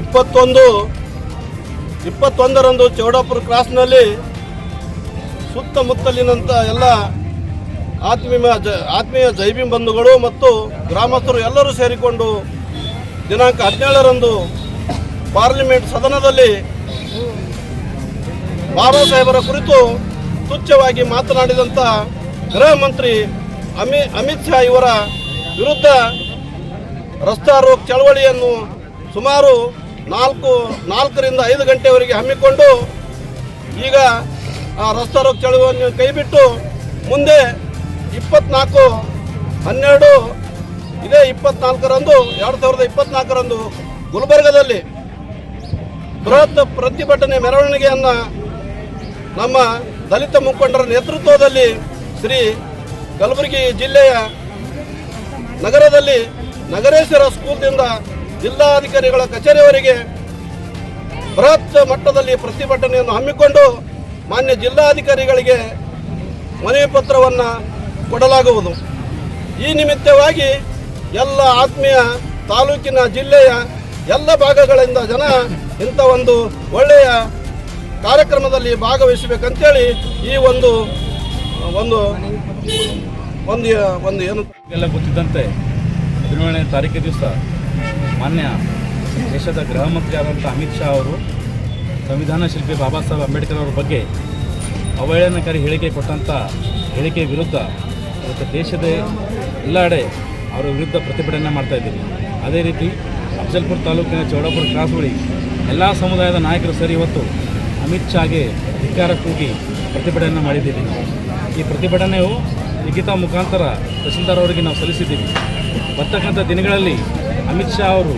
ಇಪ್ಪತ್ತೊಂದು, ಇಪ್ಪತ್ತೊಂದರಂದು ಚೌಡಾಪುರ ಕ್ರಾಸ್ನಲ್ಲಿ ಸುತ್ತಮುತ್ತಲಿನಂಥ ಎಲ್ಲ ಆತ್ಮೀಯ ಜ, ಆತ್ಮೀಯ ಜೈವಿ ಬಂಧುಗಳು ಮತ್ತು ಗ್ರಾಮಸ್ಥರು ಎಲ್ಲರೂ ಸೇರಿಕೊಂಡು ದಿನಾಂಕ ಹದಿನೇಳರಂದು ಪಾರ್ಲಿಮೆಂಟ್ ಸದನದಲ್ಲಿ ಬಾಬಾ ಸಾಹೇಬರ ಕುರಿತು ತುಚ್ಛವಾಗಿ ಮಾತನಾಡಿದಂಥ ಗೃಹ ಮಂತ್ರಿ ಅಮಿ, ಅಮಿತ್ ಶಾ ಇವರ ವಿರುದ್ಧ ರಸ್ತಾ ರೋಕ್ ಚಳವಳಿಯನ್ನು ಸುಮಾರು ನಾಲ್ಕು, ನಾಲ್ಕರಿಂದ ಐದು ಗಂಟೆವರೆಗೆ ಹಮ್ಮಿಕೊಂಡು ಈಗ ಆ ರಸ್ತಾ ರೋಗ ಚಳವಳಿಯನ್ನು ಕೈಬಿಟ್ಟು ಮುಂದೆ ಇಪ್ಪತ್ನಾಲ್ಕು, ಹನ್ನೆರಡು, ಇದೇ ಇಪ್ಪತ್ನಾಲ್ಕರಂದು, ಎರಡು ಸಾವಿರದ ಇಪ್ಪತ್ನಾಲ್ಕರಂದು ಗುಲ್ಬರ್ಗದಲ್ಲಿ ಬೃಹತ್ ಪ್ರತಿಭಟನೆ ಮೆರವಣಿಗೆಯನ್ನು ನಮ್ಮ ದಲಿತ ಮುಖಂಡರ ನೇತೃತ್ವದಲ್ಲಿ ಶ್ರೀ ಕಲಬುರಗಿ ಜಿಲ್ಲೆಯ ನಗರದಲ್ಲಿ ನಗರೇಶ್ವರ ಸ್ಕೂಲ್ನಿಂದ ಜಿಲ್ಲಾಧಿಕಾರಿಗಳ ಕಚೇರಿಯವರಿಗೆ ಬೃಹತ್ ಮಟ್ಟದಲ್ಲಿ ಪ್ರತಿಭಟನೆಯನ್ನು ಹಮ್ಮಿಕೊಂಡು ಮಾನ್ಯ ಜಿಲ್ಲಾಧಿಕಾರಿಗಳಿಗೆ ಮನವಿ ಪತ್ರವನ್ನು ಕೊಡಲಾಗುವುದು. ಈ ನಿಮಿತ್ತವಾಗಿ ಎಲ್ಲ ಆತ್ಮೀಯ ತಾಲೂಕಿನ ಜಿಲ್ಲೆಯ ಎಲ್ಲ ಭಾಗಗಳಿಂದ ಜನ ಇಂಥ ಒಂದು ಒಳ್ಳೆಯ ಕಾರ್ಯಕ್ರಮದಲ್ಲಿ ಭಾಗವಹಿಸಬೇಕಂತೇಳಿ ಈ ಒಂದು ಒಂದು ಒಂದು ಒಂದು ಏನು ಎಲ್ಲ ಗೊತ್ತಿದ್ದಂತೆ, ಹದಿನೇಳನೇ ತಾರೀಕು ದಿವಸ ಮಾನ್ಯ ದೇಶದ ಗೃಹ ಮಂತ್ರಿ ಆದಂಥ ಅಮಿತ್ ಶಾ ಅವರು, ಸಂವಿಧಾನ ಶಿಲ್ಪಿ ಬಾಬಾ ಸಾಹೇಬ್ ಅಂಬೇಡ್ಕರ್ ಅವರ ಬಗ್ಗೆ ಅವಹೇಳನಕಾರಿ ಹೇಳಿಕೆ ಕೊಟ್ಟಂಥ ಹೇಳಿಕೆ ವಿರುದ್ಧ ಇವತ್ತು ದೇಶದ ಎಲ್ಲೆಡೆ ಅವರ ವಿರುದ್ಧ ಪ್ರತಿಭಟನೆ ಮಾಡ್ತಾ ಇದ್ದೀವಿ. ಅದೇ ರೀತಿ ಅಫಜಲ್ಪುರ ತಾಲೂಕಿನ ಚೌಡಾಪುರ ಕ್ರಾಸ್ ಬಳಿ ಎಲ್ಲ ಸಮುದಾಯದ ನಾಯಕರು ಸರಿ ಇವತ್ತು ಅಮಿತ್ ಶಾಗೆ ಧಿಕ್ಕಾರ ಕೂಗಿ ಪ್ರತಿಭಟನೆ ಮಾಡಿದ್ದೀವಿ ಈ ಪ್ರತಿಭಟನೆಯು ಲಿಖಿತ ಮುಖಾಂತರ ತಹಸೀಲ್ದಾರ್ ಅವರಿಗೆ ನಾವು ಸಲ್ಲಿಸಿದ್ದೀವಿ. ಬರ್ತಕ್ಕಂಥ ದಿನಗಳಲ್ಲಿ ಅಮಿತ್ ಶಾ ಅವರು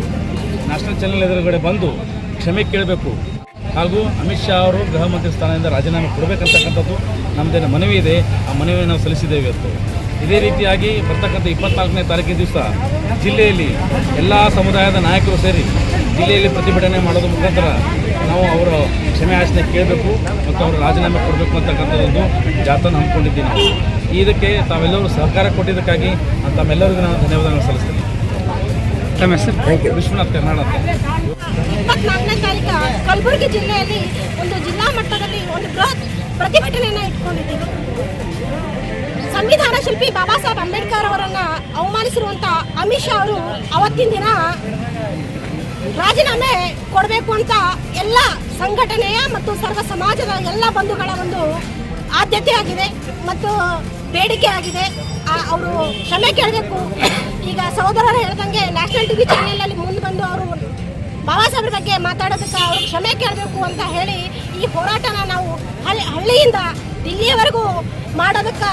ನ್ಯಾಷನಲ್ ಚಾನೆಲ್ ಎದುರುಗಡೆ ಬಂದು ಕ್ಷಮೆ ಕೇಳಬೇಕು. ಹಾಗೂ ಅಮಿತ್ ಶಾ ಅವರು ಗೃಹ ಮಂತ್ರಿ ಸ್ಥಾನದಿಂದ ರಾಜೀನಾಮೆ ಕೊಡಬೇಕಂತಕ್ಕಂಥದ್ದು ನಮ್ಮದೇನು ಮನವಿ ಇದೆ. ಆ ಮನವಿಯನ್ನು ನಾವು ಸಲ್ಲಿಸಿದ್ದೇವೆ ಇವತ್ತು. ಇದೇ ರೀತಿಯಾಗಿ ಬರ್ತಕ್ಕಂಥ ಇಪ್ಪತ್ನಾಲ್ಕನೇ ತಾರೀಕಿನ ದಿವಸ ಜಿಲ್ಲೆಯಲ್ಲಿ ಎಲ್ಲ ಸಮುದಾಯದ ನಾಯಕರು ಸೇರಿ ಜಿಲ್ಲೆಯಲ್ಲಿ ಪ್ರತಿಭಟನೆ ಮಾಡೋದ್ರ ಮುಖಾಂತರ ನಾವು ಅವರ ಕ್ಷಮೆ ಯಾಚನೆ ಕೇಳಬೇಕು ಮತ್ತು ಅವರು ರಾಜೀನಾಮೆ ಕೊಡಬೇಕು ಅಂತಕ್ಕಂಥದ್ದೊಂದು ಜಾಥನ ಹಮ್ಮಿಕೊಂಡಿದ್ದೀನಿ ಇದಕ್ಕೆ ತಾವೆಲ್ಲರೂ ಸಹಕಾರ ಕೊಟ್ಟಿದ್ದಕ್ಕಾಗಿ ತಮ್ಮೆಲ್ಲರಿಗೂ ನಾನು ಧನ್ಯವಾದಗಳನ್ನು ಸಲ್ಲಿಸ್ತೀನಿ. ತಮ್ಮ ಹೆಸರು ವಿಶ್ವನಾಥ್ ಕರ್ನಾಟಕ. ಇಪ್ಪತ್ನಾಲ್ಕನೇ ತಾರೀಕು ಕಲಬುರಗಿ ಜಿಲ್ಲೆಯಲ್ಲಿ ಒಂದು ಜಿಲ್ಲಾ ಮಟ್ಟದಲ್ಲಿ ಒಂದು ಬೃಹತ್ ಪ್ರತಿಭಟನೆಯನ್ನ ಇಟ್ಕೊಂಡಿದ್ದೀವಿ. ಸಂವಿಧಾನ ಶಿಲ್ಪಿ ಬಾಬಾ ಸಾಹೇಬ್ ಅಂಬೇಡ್ಕರ್ ಅವರನ್ನ ಅವಮಾನಿಸಿರುವಂತ ಅಮಿತ್ ಶಾ ಅವರು ಅವತ್ತಿನ ದಿನ ರಾಜೀನಾಮೆ ಕೊಡಬೇಕು ಅಂತ ಎಲ್ಲ ಸಂಘಟನೆಯ ಮತ್ತು ಸರ್ವ ಸಮಾಜದ ಎಲ್ಲ ಬಂಧುಗಳ ಒಂದು ಆದ್ಯತೆ ಆಗಿದೆ. ಮತ್ತು ಬೇಡಿಕೆ ಆಗಿದೆ. ಅವರು ಕ್ಷಮೆ ಕೇಳಬೇಕು. ಈಗ ಸಹೋದರರು ಹೇಳ್ದಂಗೆ ನ್ಯಾಷನಲ್ ಟಿವಿ ಚಾನೆಲಲ್ಲಿ ಮುಂದೆ ಬಂದು ಅವರು ಬಾಬಾ ಸಾಹೇಬ್ರ ಬಗ್ಗೆ ಮಾತಾಡೋದಕ್ಕೆ ಅವರು ಕ್ಷಮೆ ಕೇಳಬೇಕು ಅಂತ ಹೇಳಿ ಈ ಹೋರಾಟನ ನಾವು ಹಳ್ಳಿ ಹಳ್ಳಿಯಿಂದ ದಿಲ್ಲಿಯವರೆಗೂ ಮಾಡೋದಕ್ಕೆ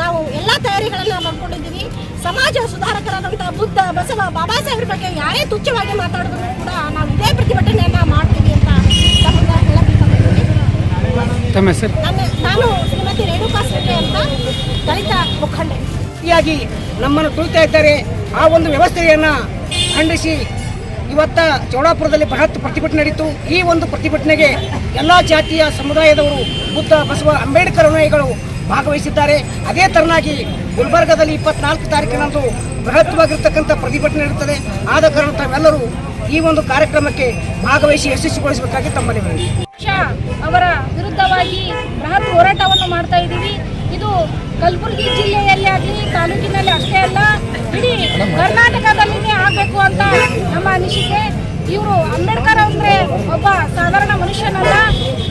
ನಾವು ಎಲ್ಲ ತಯಾರಿಗಳನ್ನು ಮಾಡ್ಕೊಂಡಿದ್ದೀವಿ. ಸಮಾಜ ಸುಧಾರಕರಾದಂಥ ಬುದ್ಧ ಬಸವ ಬಾಬಾ ಸಾಹೇಬ್ರ ಬಗ್ಗೆ ಯಾರೇ ತುಚ್ಛವಾಗಿ ಮಾತಾಡಿದ್ರು ಕೂಡ ನಾವು ಇದೇ ಪ್ರತಿಭಟನೆಯನ್ನು ಮಾಡ್ತೀವಿ ಅಂತ ತಮ್ಮನ್ನ ನಾನು ಶ್ರೀಮತಿ ರೇಣುಕಾ ಅಂತ. ದಲಿತ ಮುಖಂಡ. ರೀತಿಯಾಗಿ ನಮ್ಮನ್ನು ತುಳಿತಾ ಇದ್ದಾರೆ. ಆ ಒಂದು ವ್ಯವಸ್ಥೆಯನ್ನು ಖಂಡಿಸಿ ಇವತ್ತ ಚೌಡಾಪುರದಲ್ಲಿ ಬೃಹತ್ ಪ್ರತಿಭಟನೆ ನಡೀತು. ಈ ಒಂದು ಪ್ರತಿಭಟನೆಗೆ ಎಲ್ಲ ಜಾತಿಯ ಸಮುದಾಯದವರು ಬುದ್ಧ ಬಸವ ಅಂಬೇಡ್ಕರ್ ಅನುಯಾಯಿಗಳು ಭಾಗವಹಿಸಿದ್ದಾರೆ. ಅದೇ ತರನಾಗಿ ಗುಲ್ಬರ್ಗದಲ್ಲಿ ಇಪ್ಪತ್ನಾಲ್ಕು ತಾರೀಕಿನಂದು ಬೃಹತ್ವಾಗಿರ್ತಕ್ಕಂಥ ಪ್ರತಿಭಟನೆ ಇರುತ್ತದೆ ಆದ ಕಾರಣ ತಾವೆಲ್ಲರೂ ಈ ಒಂದು ಕಾರ್ಯಕ್ರಮಕ್ಕೆ ಭಾಗವಹಿಸಿ ಯಶಸ್ವಿಗೊಳಿಸಬೇಕಾಗಿ ತಮ್ಮಲ್ಲಿ ಅವರ ವಿರುದ್ಧವಾಗಿ ಬೃಹತ್ ಹೋರಾಟವನ್ನು ಮಾಡ್ತಾ ಇದ್ದೀವಿ. ಇದು ಕಲಬುರಗಿ ಜಿಲ್ಲೆಯಲ್ಲಿ ಆಗಲಿ, ತಾಲೂಕಿನಲ್ಲಿ ಅಷ್ಟೇ ಅಲ್ಲ, ಇಡೀ ಕರ್ನಾಟಕದಲ್ಲಿನೇ ಆಗಬೇಕು ಅಂತ ನಮ್ಮ ಅನಿಸಿಕೆ. ಇವರು ಅಂಬೇಡ್ಕರ್ ಅಂದ್ರೆ ಒಬ್ಬ ಸಾಧಾರಣ ಮನುಷ್ಯನಲ್ಲ,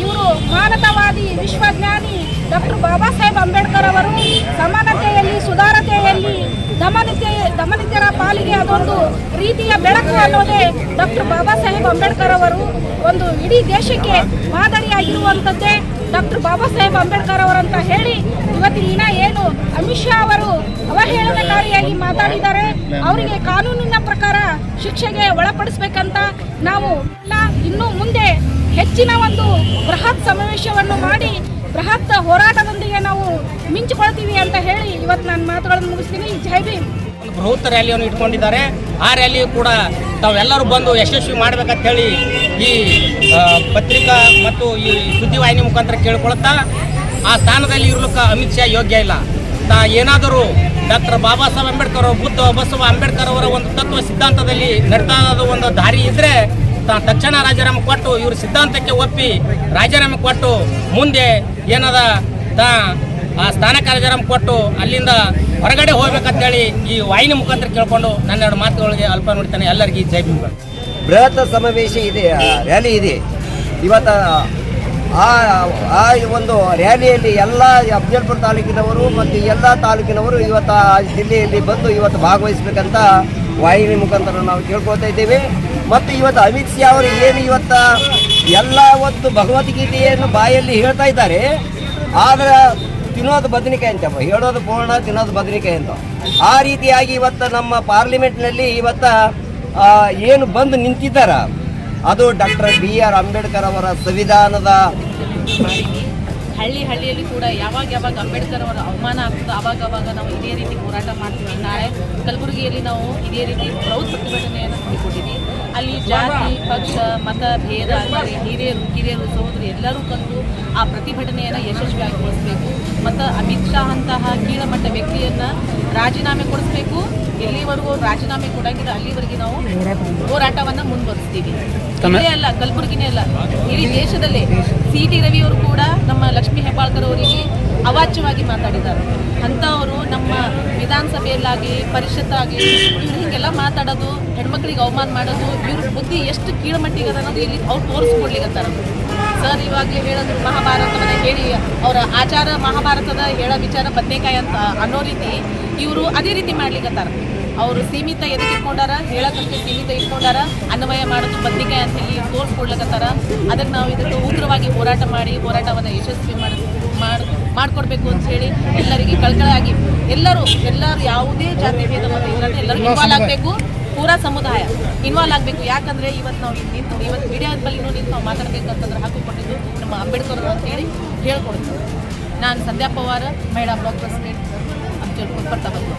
ಇವರು ಮಾನವತಾವಾದಿ, ವಿಶ್ವಜ್ಞಾನಿ ಡಾಕ್ಟರ್ ಬಾಬಾ ಸಾಹೇಬ್ ಅಂಬೇಡ್ಕರ್ ಅವರು ಸಮಾನತೆಯಲ್ಲಿ, ಸುಧಾರತೆಯಲ್ಲಿ ದಮನಿತ್ಯ ದಮನಿತರ ಪಾಲಿಗೆ ಅದೊಂದು ರೀತಿಯ ಬೆಳಕು ಅನ್ನೋದೇ ಡಾಕ್ಟರ್ ಬಾಬಾ ಸಾಹೇಬ್ ಅಂಬೇಡ್ಕರ್ ಅವರು ಒಂದು ಇಡೀ ದೇಶಕ್ಕೆ ಮಾದರಿಯಾಗಿರುವಂಥದ್ದೇ ಡಾಕ್ಟರ್ ಬಾಬಾ ಸಾಹೇಬ್ ಅಂಬೇಡ್ಕರ್ ಅವರಂತ ಹೇಳಿ ಇವತ್ತಿನ ದಿನ ಏನು ಅಮಿತ್ ಶಾ ಅವರು ಅವಹೇಳನಕಾರಿಯಾಗಿ ಮಾತಾಡಿದ್ದಾರೆ. ಅವರಿಗೆ ಕಾನೂನಿನ ಪ್ರಕಾರ ಶಿಕ್ಷೆಗೆ ಒಳಪಡಿಸ್ಬೇಕಂತ ನಾವು ಇನ್ನು ಮುಂದೆ ಹೆಚ್ಚಿನ ಒಂದು ಬೃಹತ್ ಸಮಾವೇಶವನ್ನು ಮಾಡಿ ಬೃಹತ್ ಹೋರಾಟದೊಂದಿಗೆ ನಾವು ಮಿಂಚಿಕೊಳ್ತೀವಿ ಅಂತ ಹೇಳಿ ಇವತ್ತು ನಾನು ಮಾತುಗಳನ್ನು ಮುಗಿಸ್ತೀನಿ. ಜೈ ಭೀಮ್. ಬೃಹತ್ ರ್ಯಾಲಿಯನ್ನು ಇಟ್ಕೊಂಡಿದ್ದಾರೆ. ಆ ರ್ಯಾಲಿಯು ಕೂಡ ತಾವೆಲ್ಲರೂ ಬಂದು ಯಶಸ್ವಿ ಮಾಡ್ಬೇಕಂತ ಹೇಳಿ ಈ ಪತ್ರಿಕಾ ಮತ್ತು ಈ ಸುದ್ದಿವಾಹಿನಿ ಮುಖಾಂತರ ಕೇಳ್ಕೊಳ್ತಾ ಆ ಸ್ಥಾನದಲ್ಲಿ ಇರಲಿಕ್ಕೆ ಅಮಿತ್ ಶಾ ಯೋಗ್ಯ ಇಲ್ಲ. ತಾ ಏನಾದರೂ ಡಾಕ್ಟರ್ ಬಾಬಾ ಸಾಹೇಬ್ ಅಂಬೇಡ್ಕರ್ ಅವರು, ಬುದ್ಧ ಬಸವ ಅಂಬೇಡ್ಕರ್ ಅವರ ಒಂದು ತತ್ವ ಸಿದ್ಧಾಂತದಲ್ಲಿ ನಡೆದಾದ ಒಂದು ದಾರಿ ಇದ್ದರೆ ತಾ ತಕ್ಷಣ ರಾಜೀನಾಮೆ ಕೊಟ್ಟು ಇವ್ರ ಸಿದ್ಧಾಂತಕ್ಕೆ ಒಪ್ಪಿ ರಾಜೀನಾಮೆ ಕೊಟ್ಟು ಮುಂದೆ ಏನದ ತಾ ಆ ಸ್ಥಾನ ಕಾರ್ಯಕ್ರಮ ಕೊಟ್ಟು ಅಲ್ಲಿಂದ ಹೊರಗಡೆ ಹೋಗ್ಬೇಕಂತೇಳಿ ಈ ವಾಹಿನಿ ಮುಖಾಂತರ ಕೇಳ್ಕೊಂಡು ನನ್ನೆರಡು ಮಾತುಗಳಿಗೆ ಅಲ್ಪ ನೋಡ್ತಾನೆ. ಎಲ್ಲರಿಗೂ ಜೈ ಭೀಮ್ ಬೃಹತ್ ಸಮಾವೇಶ ಇದೆ ರ್ಯಾಲಿ ಇದೆ. ಇವತ್ತ, ಆ ಆ ಒಂದು ರ್ಯಾಲಿಯಲ್ಲಿ ಎಲ್ಲ ಅಫ್ಜಲ್ಪುರ ತಾಲೂಕಿನವರು ಮತ್ತು ಎಲ್ಲ ತಾಲೂಕಿನವರು ಇವತ್ತು ಆ ಜಿಲ್ಲೆಯಲ್ಲಿ ಬಂದು ಇವತ್ತು ಭಾಗವಹಿಸಬೇಕಂತ ವಾಹಿನಿ ಮುಖಾಂತರ ನಾವು ಕೇಳ್ಕೊಳ್ತಾ ಇದ್ದೇವೆ. ಮತ್ತು ಇವತ್ತು ಅಮಿತ್ ಶಾ ಅವರು ಏನು ಇವತ್ತು ಎಲ್ಲ ಒಂದು ಭಗವದ್ಗೀತೆಯನ್ನು ಬಾಯಲ್ಲಿ ಹೇಳ್ತಾ ಇದ್ದಾರೆ. ಆದರೆ ತಿನ್ನೋದು ಬದನಿಕಾಯಿ ಅಂತಪ್ಪ ಹೇಳೋದು ಪೂರ್ಣ ತಿನ್ನೋದು ಬದನಿಕಾಯಿ ಅಂತ. ಆ ರೀತಿಯಾಗಿ ಇವತ್ತು ನಮ್ಮ ಪಾರ್ಲಿಮೆಂಟ್ನಲ್ಲಿ ಇವತ್ತ ಏನು ಬಂದು ನಿಂತಿದ್ದಾರ? ಅದು ಡಾಕ್ಟರ್ ಬಿ ಆರ್ ಅಂಬೇಡ್ಕರ್ ಅವರ ಸಂವಿಧಾನದ ಹಳ್ಳಿ ಹಳ್ಳಿಯಲ್ಲಿ ಕೂಡ ಯಾವಾಗ ಯಾವಾಗ ಅಂಬೇಡ್ಕರ್ ಅವರ ಅವಮಾನ ಆಗ್ತದೆ ಆವಾಗ ಅವಾಗ ನಾವು ಇದೇ ರೀತಿ ಹೋರಾಟ ಮಾಡ್ತೀವಿ. ನಾಳೆ ಕಲಬುರಗಿಯಲ್ಲಿ ನಾವು ಇದೇ ರೀತಿ ಪ್ರೌಢ ಪ್ರತಿಭಟನೆಯನ್ನು ಹಮ್ಮಿಕೊಂಡಿದ್ವಿ ಅಲ್ಲಿ ಜಾತಿ, ಪಕ್ಷ, ಮತ ಭೇದ, ಅಂದರೆ ಹಿರಿಯರು, ಕಿರಿಯರು, ಸಹೋದರಿ ಎಲ್ಲರೂ ಕಲಿತು ಆ ಪ್ರತಿಭಟನೆಯನ್ನು ಯಶಸ್ವಿಯಾಗಿಗೊಳಿಸಬೇಕು ಮತ್ತು ಅಮಿತ್ ಶಾ ಅಂತಹ ಕೀಳಮಟ್ಟ ವ್ಯಕ್ತಿಯನ್ನು ರಾಜೀನಾಮೆ ಕೊಡಿಸ್ಬೇಕು. ಎಲ್ಲಿವರೆಗೂ ರಾಜೀನಾಮೆ ಕೊಡಂಗಿಲ್ಲ, ಅಲ್ಲಿವರೆಗೆ ನಾವು ಹೋರಾಟವನ್ನು ಮುಂದುವರಿಸ್ತೀವಿ. ಇಲ್ಲೇ ಅಲ್ಲ, ಕಲಬುರಗಿನೇ ಅಲ್ಲ. ಇಡೀ ದೇಶದಲ್ಲೇ. ಸಿ ಟಿ ರವಿಯವರು ಕೂಡ ನಮ್ಮ ಲಕ್ಷ್ಮೀ ಹೆಬ್ಬಾಳ್ಕರ್ ಅವರಿಗೆ ಅವಾಚ್ಯವಾಗಿ ಮಾತಾಡಿದ್ದಾರೆ. ಅಂಥವರು ನಮ್ಮ ವಿಧಾನಸಭೆಯಲ್ಲಾಗಿ, ಪರಿಷತ್ತಾಗಿ, ಇವ್ರು ಹೀಗೆಲ್ಲ ಮಾತಾಡೋದು, ಹೆಣ್ಮಕ್ಳಿಗೆ ಅವಮಾನ ಮಾಡೋದು, ಇವ್ರ ಬುದ್ಧಿ ಎಷ್ಟು ಕೀಳುಮಟ್ಟಿಗೆ ಅನ್ನೋದು ಇಲ್ಲಿ ಅವ್ರು ತೋರಿಸ್ಕೊಡ್ಲಿಕ್ಕಂತಾರೆ ಸರ್, ಇವಾಗಲೇ ಹೇಳೋದು ಮಹಾಭಾರತವನ್ನು ಹೇಳಿ, ಅವರ ಆಚಾರ ಮಹಾಭಾರತದ ಹೇಳೋ ವಿಚಾರ ಬದ್ನೆಕಾಯಿ ಅಂತ ಅನ್ನೋ ರೀತಿ ಇವರು ಅದೇ ರೀತಿ ಮಾಡ್ಲಿಕ್ಕತ್ತಾರ ಅವರು ಸೀಮಿತ ಎದಕ್ಕೆ ಇಟ್ಕೊಂಡಾರ? ಹೇಳಕ್ಕಷ್ಟೇ ಸೀಮಿತ ಇಟ್ಕೊಂಡಾರ? ಅನ್ವಯ ಮಾಡೋದು ಬದ್ನಿಕಾಯಿ ಅಂತ ಹೇಳಿ ತೋರಿಸ್ಕೊಡ್ಲಕತ್ತಾರ ಅದಕ್ಕೆ ನಾವು ಇದಕ್ಕೆ ಉಗ್ರವಾಗಿ ಹೋರಾಟ ಮಾಡಿ ಹೋರಾಟವನ್ನು ಯಶಸ್ವಿ ಮಾಡ ಮಾಡ್ ಮಾಡ್ಕೊಡ್ಬೇಕು ಅಂತ ಹೇಳಿ ಎಲ್ಲರಿಗೆ ಕಳ್ಕಳಾಗಿ ಎಲ್ಲರೂ ಎಲ್ಲರೂ ಯಾವುದೇ ಜಾತಿ ಭೇದ ಮತ ಇಲ್ಲದೆ ಎಲ್ಲರೂ ಇನ್ವಾಲ್ವ್ ಆಗಬೇಕು. ಪೂರಾ ಸಮುದಾಯ ಇನ್ವಾಲ್ವ್ ಆಗಬೇಕು. ಯಾಕಂದರೆ ಇವತ್ತು ನಾವು ಇಲ್ಲಿ ನಿಂತು ಇವತ್ತು ಮೀಡಿಯಾದ ಬಳಿನೂ ನಿಂತು ನಾವು ಮಾತಾಡಬೇಕು ಅಂತಂದ್ರೆ ಹಾಕಿಕೊಟ್ಟಿದ್ದು ನಮ್ಮ ಅಂಬೇಡ್ಕರ್ ಅಂತ ಹೇಳಿ ಹೇಳ್ಕೊಡ್ತೀವಿ ನಾನು ಸಂಧ್ಯಾ ಪವಾರ ಮಹಿಳಾ ಬ್ಲಾಕ್ ಪ್ರೆಸಿಡೆಂಟ್ ಅಂತ ಹೇಳ್ಕೊಂಡು ಬರ್ತಾ ಬಂದು.